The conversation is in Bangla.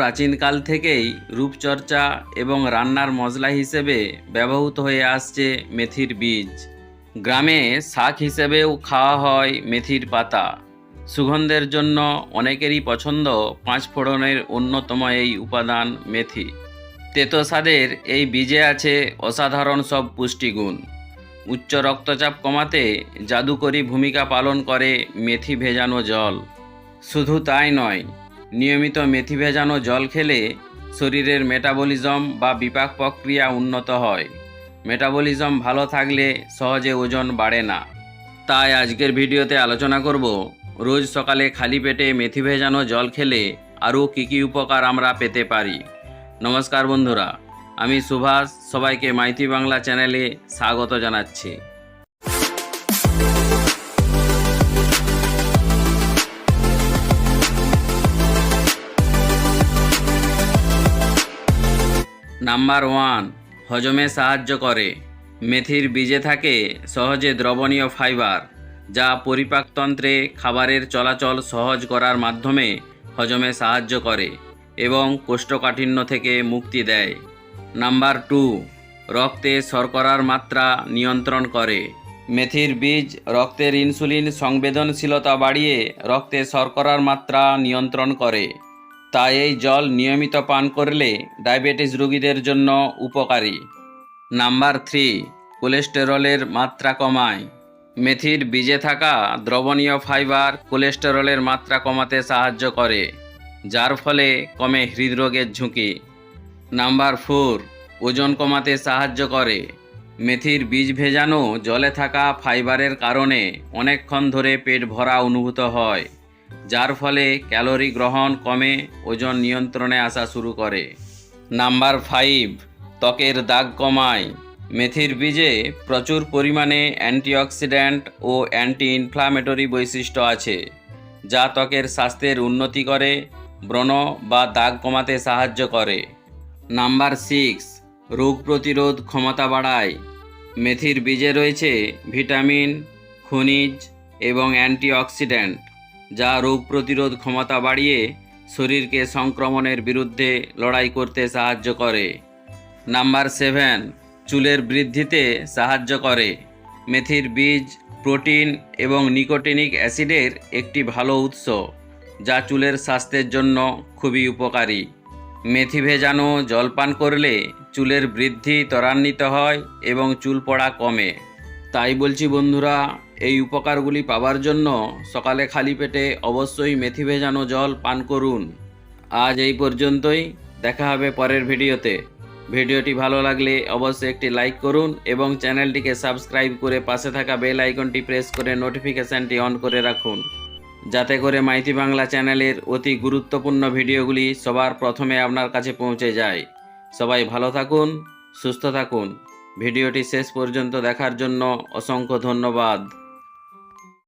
প্রাচীনকাল থেকেই রূপচর্চা এবং রান্নার মশলা হিসেবে ব্যবহৃত হয়ে আসছে মেথির বীজ। গ্রামে শাক হিসেবেও খাওয়া হয় মেথির পাতা। সুগন্ধের জন্য অনেকেরই পছন্দ পাঁচ ফোড়নের অন্যতম এই উপাদান মেথি। তেতো এই বীজে আছে অসাধারণ সব পুষ্টিগুণ। উচ্চ রক্তচাপ কমাতে জাদুকরী ভূমিকা পালন করে মেথি ভেজানো জল। শুধু তাই নয় নিয়মিত মেথি ভেজানো জল খেলে শরীরের মেটাবলিজম বা বিপাক প্রক্রিয়া উন্নত হয়। মেটাবলিজম ভালো থাকলে সহজে ওজন বাড়ে না। তাই আজকের ভিডিওতে আলোচনা করব, রোজ সকালে খালি পেটে মেথি ভেজানো জল খেলে আরও কী কী উপকার আমরা পেতে পারি। নমস্কার বন্ধুরা, আমি সুভাষ, সবাইকে মাইতি বাংলা চ্যানেলে স্বাগত জানাচ্ছি। নাম্বার ওয়ান, হজমে সাহায্য করে। মেথির বীজে থাকে সহজে দ্রবণীয় ফাইবার, যা পরিপাকতন্ত্রে খাবারের চলাচল সহজ করার মাধ্যমে হজমে সাহায্য করে এবং কোষ্ঠকাঠিন্য থেকে মুক্তি দেয়। নাম্বার টু, রক্তে শর্করার মাত্রা নিয়ন্ত্রণ করে। মেথির বীজ রক্তের ইনসুলিন সংবেদনশীলতা বাড়িয়ে রক্তে শর্করার মাত্রা নিয়ন্ত্রণ করে। তাই এই জল নিয়মিত পান করলে ডায়াবেটিস রোগীদের জন্য উপকারী। নাম্বার থ্রি, কোলেস্টেরলের মাত্রা কমায়। মেথির বীজে থাকা দ্রবণীয় ফাইবার কোলেস্টেরলের মাত্রা কমাতে সাহায্য করে, যার ফলে কমে হৃদরোগের ঝুঁকি। নাম্বার ফোর, ওজন কমাতে সাহায্য করে। মেথির বীজ ভেজানো জলে থাকা ফাইবারের কারণে অনেকক্ষণ ধরে পেট ভরা অনুভূত হয়। যার ফলে ক্যালোরি গ্রহণ কমে, ওজন নিয়ন্ত্রণে আসা শুরু করে। নাম্বার ফাইভ, ত্বকের দাগ কমায়। মেথির বীজে প্রচুর পরিমাণে অ্যান্টিঅক্সিডেন্ট ও অ্যান্টি ইনফ্লামেটরি বৈশিষ্ট্য আছে, যা ত্বকের স্বাস্থ্যের উন্নতি করে, ব্রণ বা দাগ কমাতে সাহায্য করে। নাম্বার সিক্স, রোগ প্রতিরোধ ক্ষমতা বাড়ায়। মেথির বীজে রয়েছে ভিটামিন, খনিজ এবং অ্যান্টিঅক্সিডেন্ট যা রোগ প্রতিরোধ ক্ষমতা বাড়িয়ে শরীরকে সংক্রমণের বিরুদ্ধে লড়াই করতে সাহায্য করে। নাম্বার সেভেন, চুলের বৃদ্ধিতে সাহায্য করে। মেথির বীজ, প্রোটিন এবং নিকোটিনিক অ্যাসিডের একটি ভালো উৎস, যা চুলের স্বাস্থ্যের জন্য খুবই উপকারী। মেথি ভেজানো জলপান করলে চুলের বৃদ্ধি ত্বরান্বিত হয় এবং চুল পড়া কমে। তাই বলছি বন্ধুরা এই উপকারগুলি পাওয়ার জন্য সকালে খালি পেটে অবশ্যই মেথি ভেজানো জল পান করুন। আজ এই পর্যন্তই, দেখা হবে পরের ভিডিওতে। ভিডিওটি ভালো লাগলে অবশ্যই একটি লাইক করুন এবং চ্যানেলটিকে সাবস্ক্রাইব করে পাশে থাকা বেল আইকনটি প্রেস করে নোটিফিকেশানটি অন করে রাখুন। যাতে করে মাইতি বাংলা চ্যানেলের অতি গুরুত্বপূর্ণ ভিডিওগুলি সবার প্রথমে আপনার কাছে পৌঁছে যায়। সবাই ভালো থাকুন, সুস্থ থাকুন। ভিডিওটি শেষ পর্যন্ত দেখার জন্য অসংখ্য ধন্যবাদ।